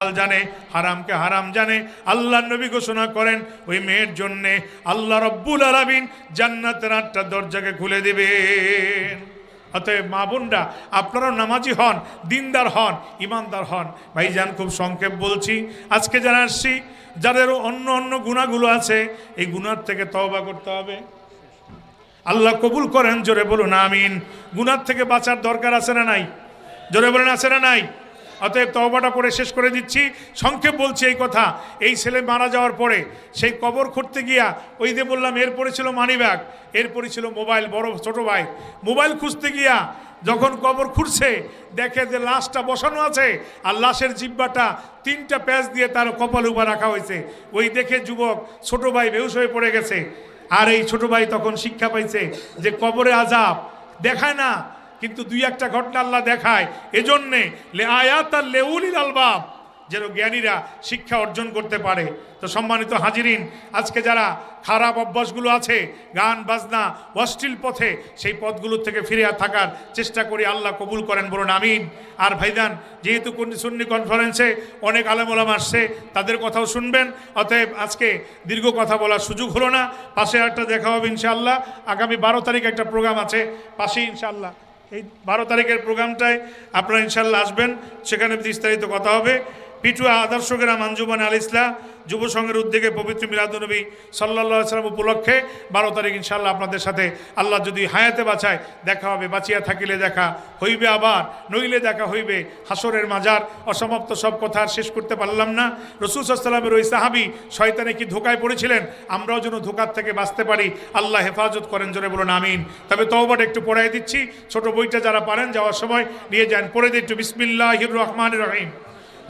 জানে, হারামকে হারাম জানে আল্লাহ নবী ঘোষণা করেন, ওই মেয়ের জন্যে আল্লাহ রব্বুল আলামিন জান্নাতের আটটা দরজাকে খুলে দিবেন। অতএব মা বোনরা, আপনারাও নামাজি হন, দিনদার হন, ইমানদার হন। ভাইজান, খুব সংক্ষেপ বলছি, আজকে যারা আসছি যাদের অন্য অন্য গুণাগুলো আছে, এই গুণার থেকে তওবা করতে হবে। আল্লাহ কবুল করেন, জোরে বলুন, আমিন। গুণার থেকে বাঁচার দরকার আছে না নাই? জোরে বলেন, আছে না নাই? অতএব তহবাটা পড়ে শেষ করে দিচ্ছি। সংক্ষেপ বলছি এই কথা, এই ছেলে মারা যাওয়ার পরে সেই কবর খুঁড়তে গিয়া ওই যে বললাম, এরপরে ছিল মানি ব্যাগ এরপরে ছিল মোবাইল বড়, ছোট ভাই মোবাইল খুঁজতে গিয়া যখন কবর খুঁড়ছে, দেখে যে লাশটা বসানো আছে, আর লাশের জিব্বাটা তিনটা প্যাচ দিয়ে তার কপাল উপর রাখা হয়েছে। ওই দেখে যুবক ছোট ভাই বেহুশ হয়ে পড়ে গেছে। আর এই ছোট ভাই তখন শিক্ষা পাইছে যে কবরে আজাব দেখায় না কিন্তু দুই একটা ঘটনা আল্লাহ দেখায়। এজন্যে লে আয়াত আর লেউলিল আলবাব যেন জ্ঞানীরা শিক্ষা অর্জন করতে পারে। তো সম্মানিত হাজিরিন, আজকে যারা খারাপ অভ্যাসগুলো আছে, গান, বাজনা, অশ্লীল পথে, সেই পথগুলোর থেকে ফিরে থাকার চেষ্টা করি আল্লাহ কবুল করেন, বলুন আমিন। আর ভাইদান যেহেতু সুন্নি কনফারেন্সে অনেক আলেমোলাম আসছে, তাদের কথাও শুনবেন। অতএব আজকে দীর্ঘ কথা বলার সুযোগ হলো না। পাশে একটা দেখা হবে ইনশাআল্লাহ। আগামী বারো তারিখ একটা প্রোগ্রাম আছে। পাশেই ইনশাআল্লাহ। এই বারো তারিখের প্রোগ্রামটায় আপনারা ইনশাল্লাহ আসবেন। সেখানে বিস্তারিত কথা হবে। পিটুয়া আদর্শ গ্রাম আঞ্জুমান আল ইসলা যুব সংঘের উদ্যোগে পবিত্র মিলাদুনবী সাল্লা সাল্লাম উপলক্ষে বারো তারিখ ইনশাল্লাহ আপনাদের সাথে আল্লাহ যদি হায়াতে বাঁচায়, দেখা হবে। বাঁচিয়া থাকিলে দেখা হইবে আবার, নইলে দেখা হইবে হাসরের মাজার। অসমাপ্ত সব কথা আর শেষ করতে পারলাম না। রসুল সাল্লামের ওই সাহাবি শয়তানে কি ধোকায় পড়েছিলেন? আমরাও যেন ধোকার থেকে বাঁচতে পারি। আল্লাহ হেফাজত করেন জোরে বলুন, আমিন। তবে তওবাটা একটু পড়াই দিচ্ছি। ছোট বইটা যারা পারেন যাওয়ার সময় নিয়ে যান। পড়ে দিই একটু। বিসমিল্লাহ রহমান রহিম।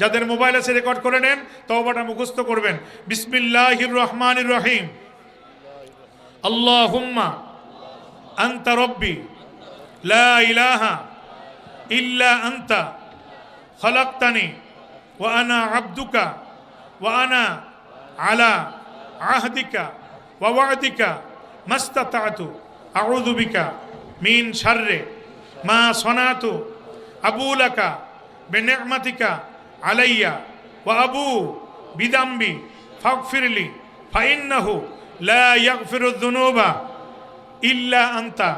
যাদের মোবাইল আছে রেকর্ড করে নেন, তওবাটা মুখস্থ করবেন। বিসমিল্লাহির রহমানির রহিম। আল্লাহুম্মা আনতা রব্বি, লা ইলাহা ইল্লা আনতা, খলাকতানি, ওয়া আনা আবদুকা, ওয়া আনা আলা আহদিকা, ওয়া ওয়াদিকা, মাস্তাতাতু, আউযু বিকা মিন শাররে, মা সনাতু আবুলাকা বিনি'মাতিকা علي وأبوه بذنبي فاغفر لي فإنه لا يغفر الذنوب إلا أنت.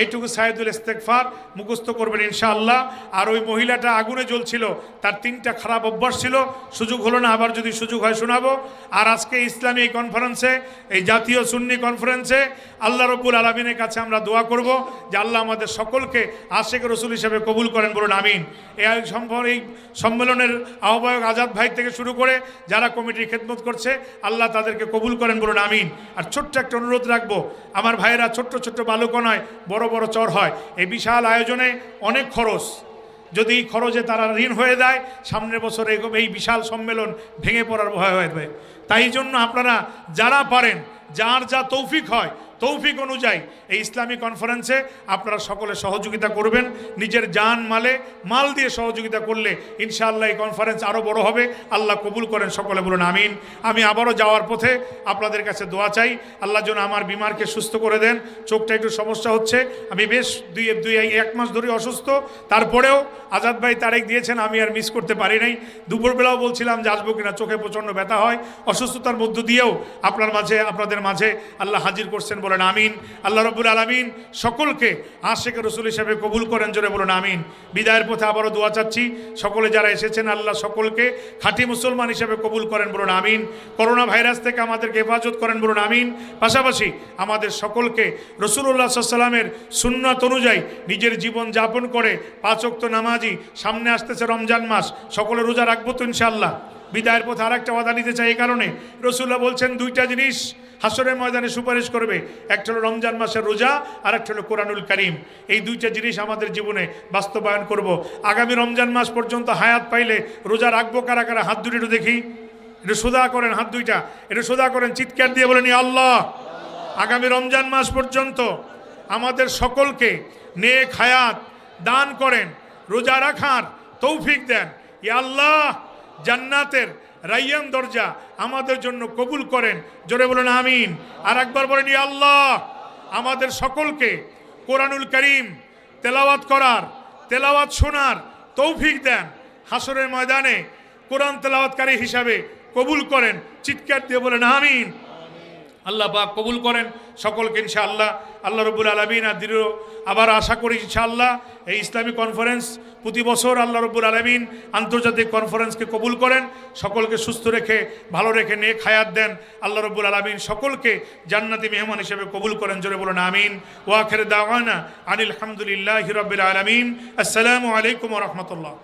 এইটুকু সাইদুল ইস্তেকফার মুখস্থ করবেন ইনশাআল্লাহ। আর ওই মহিলাটা আগুনে জ্বলছিল, তার তিনটা খারাপ অভ্যাস ছিল, সুযোগ হলো না, আবার যদি সুযোগ হয় শোনাবো। আর আজকে ইসলামী এই কনফারেন্সে এই জাতীয় সুন্নি কনফারেন্সে আল্লাহ রবুল আলমিনের কাছে আমরা দোয়া করব যে আল্লাহ আমাদের সকলকে আশেক রসুল হিসেবে কবুল করেন, বলুন আমিন। এই সম্ভব এই সম্মেলনের আহ্বায়ক আজাদ ভাই থেকে শুরু করে যারা কমিটির খেদমত করছে, আল্লাহ তাদেরকে কবুল করেন, বলুন আমিন। আর ছোট্ট একটা অনুরোধ রাখব, আমার ভাইয়েরা ছোট্ট ছোট্ট বালুকো নয়, বড় বড় বড় চর হয়। এই বিশাল আয়োজনে অনেক খরচ। যদি খরচে তারা ঋণ হয়ে যায়, সামনের বছর এই বিশাল সম্মেলন ভেঙে পড়ার ভয় হয়ে যাবে। তাই জন্য আপনারা যারা পারেন, যার যা তৌফিক হয় তৌফিক অনুযায়ী এই ইসলামী কনফারেন্সে আপনারা সকলে সহযোগিতা করবেন। নিজের জান, মালে, মাল দিয়ে সহযোগিতা করলে ইনশাআল্লাহ এই কনফারেন্স আরও বড় হবে। আল্লাহ কবুল করেন সকলে, বলুন আমিন। আমি আবারও যাওয়ার পথে আপনাদের কাছে দোয়া চাই। আল্লাহ যেন আমার বিমারকে সুস্থ করে দেন। চোখটা একটু সমস্যা হচ্ছে। আমি বেশ দুই দুই, এক মাস ধরে অসুস্থ। তারপরেও আজাদ ভাই তারেক দিয়েছেন, আমি আর মিস করতে পারি নাই। দুপুরবেলাও বলছিলাম যে আসব কিনা, চোখে প্রচণ্ড ব্যথা হয়। অসুস্থতার মধ্য দিয়েও আপনার মাঝে, আপনাদের মাঝে আল্লাহ হাজির করছেন বলেন আমিন। আল্লাহ রব্বুল আলমিন সকলকে আশেখ রসুল হিসেবে কবুল করেন, জোরে বলুন আমিন। বিদায়ের পথে আবারও দোয়া চাচ্ছি, সকলে যারা এসেছেন, আল্লাহ সকলকে খাঁটি মুসলমান হিসেবে কবুল করেন, বলুন আমিন। করোনা ভাইরাস থেকে আমাদেরকে হেফাজত করেন, বলুন আমিন। পাশাপাশি আমাদের সকলকে রসুল্লাহ সাল্লামের সুন্নত অনুযায়ী নিজের জীবন যাপন করে পাঁচক্ত নামাজি সামনে আসতেছে রমজান মাস। সকলে রোজা রাখব তো ইনশাল্লাহ বিদায়ের পথে আরেকটা ওয়াদা নিতে চাই এই কারণে। রসুল্লাহ বলছেন, দুইটা জিনিস হাসরের ময়দানে সুপারিশ করবে। একটা হলো রমজান মাসের রোজা আর একটা হলো কোরআনুল করিম। এই দুইটা জিনিস আমাদের জীবনে বাস্তবায়ন করব। আগামী রমজান মাস পর্যন্ত হায়াত পাইলে রোজা রাখব কারা কারা? হাত দুটো একটু দেখি। এটা সোজা করেন হাত দুইটা। এটা সোজা করেন, চিৎকার দিয়ে বলেনি আল্লাহ! আগামী রমজান মাস পর্যন্ত আমাদের সকলকে নেক হায়াত দান করেন, রোজা রাখার তৌফিক দেন। ই আল্লাহ! জান্নাতের রাইয়ান দরজা আমাদের জন্য কবুল করেন। জোরে বলুন, আমিন। আর একবার বলেন আল্লাহ, আমাদের সকলকে কোরআনুল করিম তেলাওয়াত করার, তেলাওয়াত শোনার তৌফিক দেন। হাসরের ময়দানে কোরআন তেলাওয়াতকারী হিসাবে কবুল করেন। চিৎকার দিয়ে বলেন, আমিন। আল্লাহ পাক কবুল করেন। সকলকে ইনশাআল্লাহ আল্লাহ রবুল আলমিন আর দৃঢ় আবার আশা করি ইনশাআল্লাহ এই ইসলামী কনফারেন্স প্রতি বছর আল্লাহ রবুল আলমিন আন্তর্জাতিক কনফারেন্সকে কবুল করেন। সকলকে সুস্থ রেখে, ভালো রেখে, নেক হায়াত দেন। আল্লাহ রবুল আলমিন সকলকে জান্নাতি মেহমান হিসেবে কবুল করেন। জোরে বলুন, আমিন। ওয়াখের দাওয়ানা আনিল হামদুলিল্লাহ রবিল আলমিন। আসসালামু আলাইকুম রহমতুল্লাহ।